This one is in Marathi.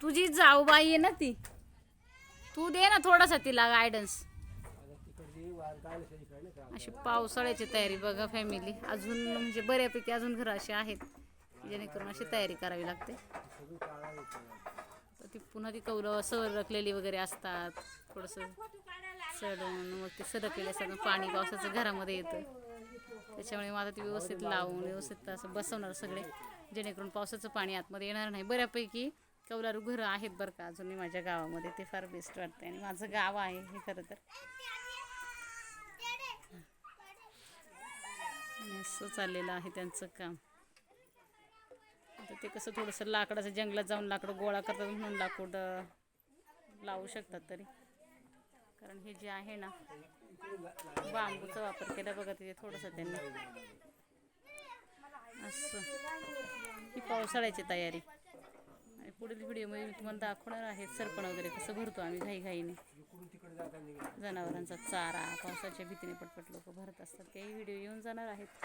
तुझी जाऊ बाई आहे ना ती. तू दे ना थोडासा तिला गायडन्स अशी पावसाळ्याची तयारी बघा फॅमिली अजून म्हणजे बऱ्यापैकी अजून घरं अशी आहेत जेणेकरून अशी तयारी करावी लागते. तर ती पुन्हा ती कौलं सरकलेली वगैरे असतात. थोडंसं सडून मग ते सरकलेले सगळं पाणी पावसाचं घरामध्ये येतं. त्याच्यामुळे मग आता ती व्यवस्थित लावून व्यवस्थित असं बसवणार सगळे जेणेकरून पावसाचं पाणी आतमध्ये येणार नाही. बऱ्यापैकी कौलारू घरं आहेत बरं का अजूनही माझ्या गावामध्ये. ते फार बेस्ट वाटते आणि माझं गाव आहे हे खरं तर. असं चाललेलं आहे त्यांचं काम. आता ते कसं थोडंसं लाकडाचं जंगलात जाऊन लाकडं गोळा करतात म्हणून लाकूड लावू शकतात तरी. कारण हे जे आहे ना बांबूचा वापर केला बघा तिथे थोडंसं त्यांनी. असं. ही पावसाळ्याची तयारी. पुढील व्हिडिओमध्ये मी तुम्हाला दाखवणार आहे सरपण वगैरे कसं भरतो आम्ही घाईघाईने जनावरांचा चारा पावसाच्या भीतीने पटपट लोक भरत असतात. तेही व्हिडिओ येऊन जाणार आहेत.